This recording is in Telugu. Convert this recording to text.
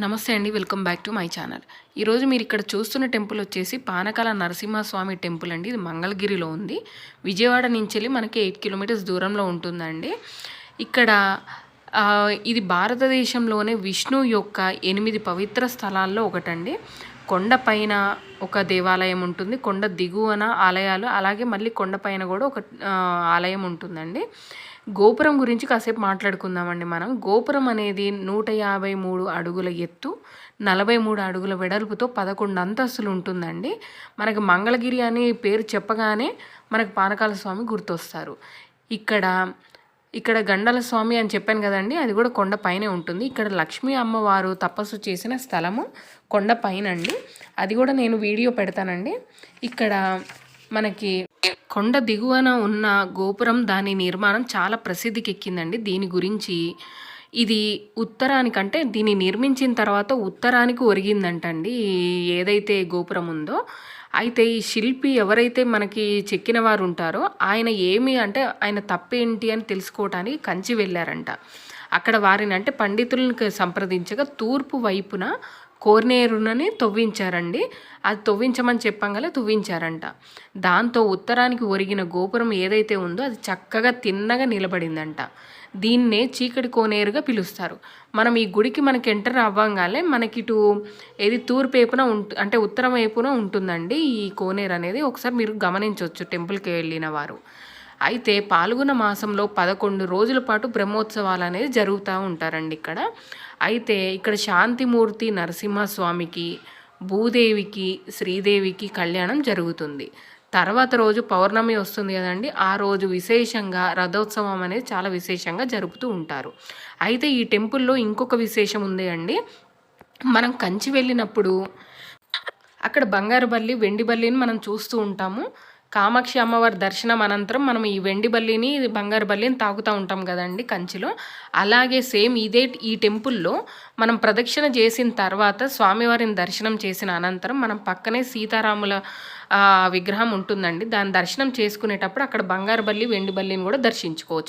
నమస్తే అండి welcome back to my channel. ఈరోజు మీరు ఇక్కడ చూస్తున్న టెంపుల్ వచ్చేసి పానకాల నరసింహస్వామి టెంపుల్ అండి. ఇది మంగళగిరిలో ఉంది. విజయవాడ నుంచి వెళ్ళి మనకి ఎయిట్ కిలోమీటర్స్ దూరంలో ఉంటుందండి. ఇక్కడ ఇది భారతదేశంలోనే విష్ణు యొక్క ఎనిమిది పవిత్ర స్థలాల్లో ఒకటండి. కొండ పైన ఒక దేవాలయం ఉంటుంది. కొండ దిగువన ఆలయాలు అలాగే మళ్ళీ కొండ పైన కూడా ఒక ఆలయం ఉంటుందండి. గోపురం గురించి కాసేపు మాట్లాడుకుందామండి మనం. గోపురం అనేది నూట యాభై మూడు అడుగుల ఎత్తు నలభై మూడు అడుగుల వెడల్పుతో పదకొండు అంతస్తులు ఉంటుందండి. మనకి మంగళగిరి అనే పేరు చెప్పగానే మనకు పానకాల స్వామి గుర్తొస్తారు. ఇక్కడ ఇక్కడ గండల స్వామి అని చెప్పాను కదండి అది కూడా కొండ పైనే ఉంటుంది. ఇక్కడ లక్ష్మీ అమ్మవారు తపస్సు చేసిన స్థలము కొండ పైన అండి అది కూడా నేను వీడియో పెడతానండి. ఇక్కడ మనకి కొండ దిగువన ఉన్న గోపురం దాని నిర్మాణం చాలా ప్రసిద్ధికి ఎక్కిందండి దీని గురించి ఇది ఉత్తరానికంటే దీన్ని నిర్మించిన తర్వాత ఉత్తరానికి ఒరిగిందంటండి. ఏదైతే గోపురం ఉందో అయితే ఈ శిల్పి ఎవరైతే మనకి చెక్కిన వారు ఉంటారో ఆయన ఏమి అంటే ఆయన తప్పేంటి అని తెలుసుకోవటానికి కంచి వెళ్ళారంట. అక్కడ వారిని అంటే పండితులను సంప్రదించగా తూర్పు వైపున కోర్నేరునని తవ్వించారండి. అది తవ్వించమని చెప్పంగానే తవ్వించారంట. దాంతో ఉత్తరానికి ఒరిగిన గోపురం ఏదైతే ఉందో అది చక్కగా తిన్నగా నిలబడిందంట. దీన్నే చీకటి కోనేరుగా పిలుస్తారు. మనం ఈ గుడికి మనకి ఎంటర్ అవ్వంగానే మనకి ఇటు ఏది తూర్పు వైపున ఉంటు అంటే ఉత్తరం వైపున ఉంటుందండి ఈ కోనేరు అనేది. ఒకసారి మీరు గమనించవచ్చు టెంపుల్కి వెళ్ళిన వారు. అయితే పాల్గొన మాసంలో పదకొండు రోజుల పాటు బ్రహ్మోత్సవాలు అనేది జరుగుతూ ఉంటారండి ఇక్కడ. అయితే ఇక్కడ శాంతిమూర్తి నరసింహస్వామికి భూదేవికి శ్రీదేవికి కళ్యాణం జరుగుతుంది. తర్వాత రోజు పౌర్ణమి వస్తుంది కదండి. ఆ రోజు విశేషంగా రథోత్సవం అనేది చాలా విశేషంగా జరుపుతూ ఉంటారు. అయితే ఈ టెంపుల్లో ఇంకొక విశేషం ఉంది అండి. మనం కంచి వెళ్ళినప్పుడు అక్కడ బంగారు బల్లి వెండి బల్లిని మనం చూస్తూ ఉంటాము. కామాక్షి అమ్మవారి దర్శనం అనంతరం మనం ఈ వెండి బల్లిని బంగారు బల్లిని తాగుతూ ఉంటాం కదండి కంచిలో. అలాగే సేమ్ ఇదే ఈ టెంపుల్లో మనం ప్రదక్షిణ చేసిన తర్వాత స్వామివారిని దర్శనం చేసిన అనంతరం మనం పక్కనే సీతారాముల విగ్రహం ఉంటుందండి. దాని దర్శనం చేసుకునేటప్పుడు అక్కడ బంగారు బల్లి వెండి బల్లిని కూడా దర్శించుకోవచ్చు.